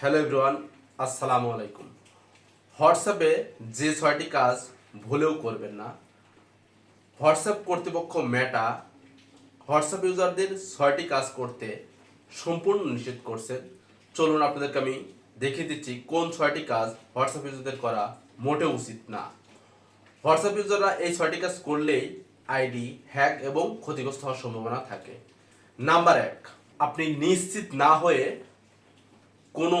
Hello everyone, আসসালামু আলাইকুম। হোয়াটসঅ্যাপে যে ছয়টি কাজ ভুলেও করবেন না। হোয়াটসঅ্যাপ কর্তৃপক্ষ মেটা হোয়াটসঅ্যাপ ইউজারদের ছয়টি কাজ করতে সম্পূর্ণ নিষেধ করছেন চলুন আপনাদেরকে আমি দেখিয়ে দিচ্ছি কোন ছয়টি কাজ হোয়াটসঅ্যাপ ইউজারদের করা মোটেও উচিত না। হোয়াটসঅ্যাপ ইউজাররা এই ছয়টি কাজ করলেই আইডি, হ্যাক এবং ক্ষতিগ্রস্ত হওয়ার সম্ভাবনা থাকে। নাম্বার এক, আপনি নিশ্চিত না হয়ে কোনো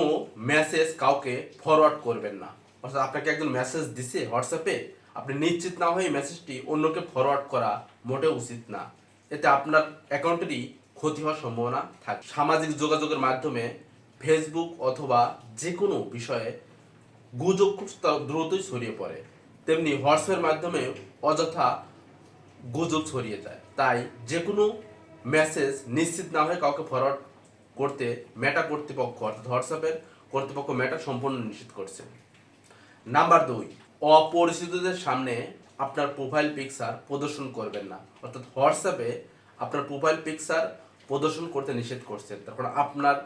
মেসেজ কাউকে ফরওয়ার্ড করবেন না। অর্থাৎ আপনাকে একজন মেসেজ দিছে হোয়াটসঅ্যাপে আপনি নিশ্চিত না হয়ে মেসেজটি অন্যকে ফরওয়ার্ড করা মোটেও উচিত না। এতে আপনার অ্যাকাউন্টেরই ক্ষতি হওয়ার সম্ভাবনা থাকে। সামাজিক যোগাযোগের মাধ্যমে ফেসবুক অথবা যে কোনো বিষয়ে গুজব খুব দ্রুতই ছড়িয়ে পড়ে। তেমনি হোয়াটসঅ্যাপের মাধ্যমে অযথা গুজব ছড়িয়ে যায়। তাই যে কোনো মেসেজ নিশ্চিত না হয়ে কাউকে ফরওয়ার্ড করতে মেটা কর্তৃপক্ষ, অর্থাৎ হোয়াটসঅ্যাপের কর্তৃপক্ষ মেটা সম্পূর্ণ নিষেধ করছে। নাম্বার দুই, অপরিচিতদের সামনে আপনার প্রোফাইল পিকচার প্রদর্শন করবেন না। অর্থাৎ হোয়াটসঅ্যাপে আপনার প্রোফাইল পিকচার প্রদর্শন করতে নিষেধ করছেন। তারপর আপনার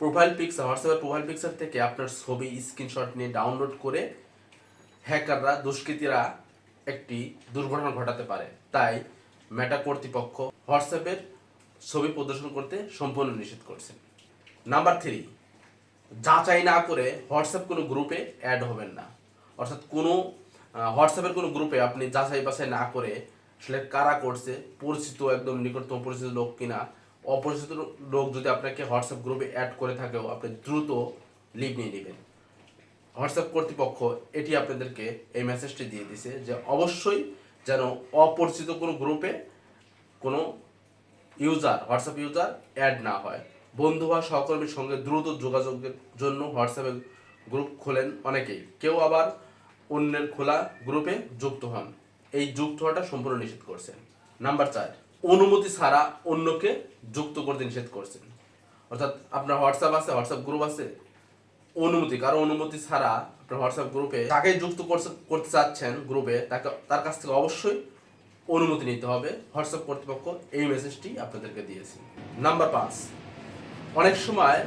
প্রোফাইল পিকচার হোয়াটসঅ্যাপের প্রোফাইল পিকচার থেকে আপনার ছবি স্ক্রিনশট নিয়ে ডাউনলোড করে হ্যাকাররা দুষ্কৃতীরা একটি দুর্ঘটনা ঘটাতে পারে। তাই মেটা কর্তৃপক্ষ হোয়াটসঅ্যাপের ছবি প্রদর্শন করতে সম্পূর্ণ নিষেধ করছেন। নাম্বার থ্রি, যাচাই না করে হোয়াটসঅ্যাপ কোনো গ্রুপে অ্যাড হবেন না। অর্থাৎ কোনো হোয়াটসঅ্যাপের কোনো গ্রুপে আপনি যাচাই বাছাই না করে আসলে কারা করছে, পরিচিত একদম নিকটতম পরিচিত লোক কিনা, অপরিচিত লোক যদি আপনাকে হোয়াটসঅ্যাপ গ্রুপে অ্যাড করে থাকেও আপনি দ্রুত লিভ নিয়ে নেবেন। হোয়াটসঅ্যাপ কর্তৃপক্ষ এটি আপনাদেরকে এই মেসেজটি দিয়ে দিছে যে অবশ্যই যেন অপরিচিত কোনো গ্রুপে কোনো ইউজার, হোয়াটসঅ্যাপ ইউজার অ্যাড না হয়। বন্ধু বা সহকর্মীর সঙ্গে দ্রুত যোগাযোগের জন্য হোয়াটসঅ্যাপে গ্রুপ খোলেন অনেকেই। কেউ আবার অন্যের খোলা গ্রুপে যুক্ত হন। এই যুক্ত হওয়াটা সম্পূর্ণ নিষেধ করছেন। নাম্বার চার, অনুমতি ছাড়া অন্যকে যুক্ত করতে নিষেধ করছেন। অর্থাৎ আপনার হোয়াটসঅ্যাপ আছে, হোয়াটসঅ্যাপ গ্রুপ আছে, অনুমতি, কারও অনুমতি ছাড়া আপনার হোয়াটসঅ্যাপ গ্রুপে যাকে যুক্ত করতে চাচ্ছেন গ্রুপে তাকে, তার কাছ থেকে অবশ্যই অনুমতি নিতে হবে। হোয়াটসঅ্যাপ কর্তৃপক্ষ এই মেসেজটি আপনাদেরকে দিয়েছে। নাম্বার পাঁচ। অনেক সময়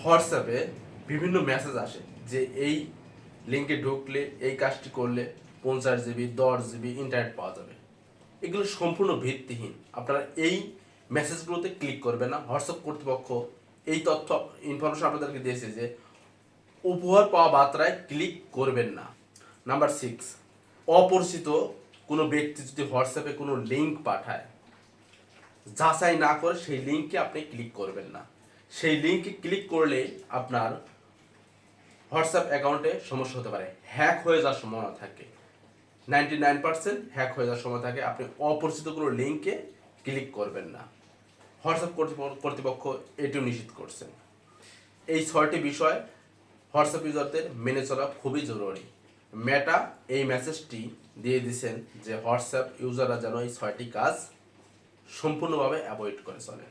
হোয়াটসঅ্যাপে বিভিন্ন মেসেজ আসে যে এই লিঙ্কে ঢুকলে, এই কাজটি করলে পঞ্চাশ জিবি দশ জিবি ইন্টারনেট পাওয়া যাবে। এগুলো সম্পূর্ণ ভিত্তিহীন। আপনারা এই মেসেজগুলোতে ক্লিক করবেন না। হোয়াটসঅ্যাপ কর্তৃপক্ষ এই তথ্য ইনফরমেশন আপনাদেরকে দিয়েছে যে উপহার পাওয়া বার্তায় ক্লিক করবেন না। নাম্বার সিক্স অপরিচিত কোনো ব্যক্তি যদি হোয়াটসঅ্যাপে কোনো লিঙ্ক পাঠায়, যাচাই না করে সেই লিঙ্কে আপনি ক্লিক করবেন না। সেই লিঙ্কে ক্লিক করলে আপনার হোয়াটসঅ্যাপ অ্যাকাউন্টে সমস্যা হতে পারে। হ্যাক হয়ে যাওয়ার সম্ভাবনা থাকে। নাইনটি নাইন পার্সেন্ট হ্যাক হয়ে যাওয়ার সময় থাকে। আপনি অপরিচিত কোনো লিঙ্কে ক্লিক করবেন না। হোয়াটসঅ্যাপ কর্তৃপক্ষ- এটিও নিশ্চিত করছেন। এই ছয়টি বিষয় হোয়াটসঅ্যাপ ইউজারদের মেনে চলা খুবই জরুরি। মেটা এই মেসেজটি দিয়ে দিয়েছেন যে হোয়াটসঅ্যাপ ইউজাররা যেন এই ছয়টি কাজ সম্পূর্ণভাবে অ্যাভয়েড করে চলে।